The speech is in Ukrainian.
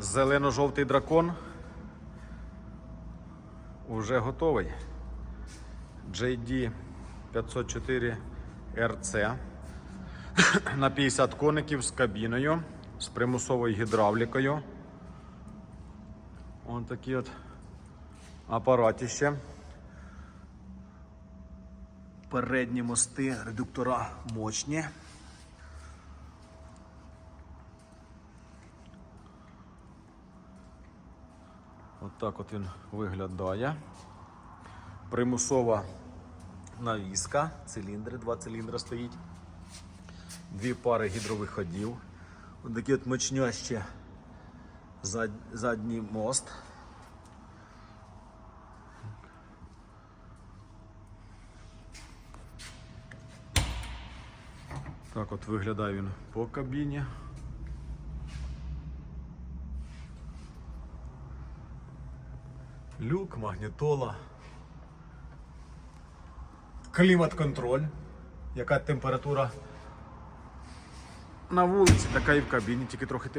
Зелено-жовтий дракон уже готовий. JD 504 RC на 50 коників з кабіною, з примусовою гідравлікою. Ось такі от апаратіще. Передні мости, редуктора мощні. От от він виглядає. Примусова навіска, циліндри, два циліндри стоїть. Дві пари гідровиходів. Ось такі от мощнящі зад, задній мост. Так от виглядає він по кабіні. Люк, магнітола. Клімат-контроль. Яка температура на вулиці, така і в кабіні, тільки трохи тепліше.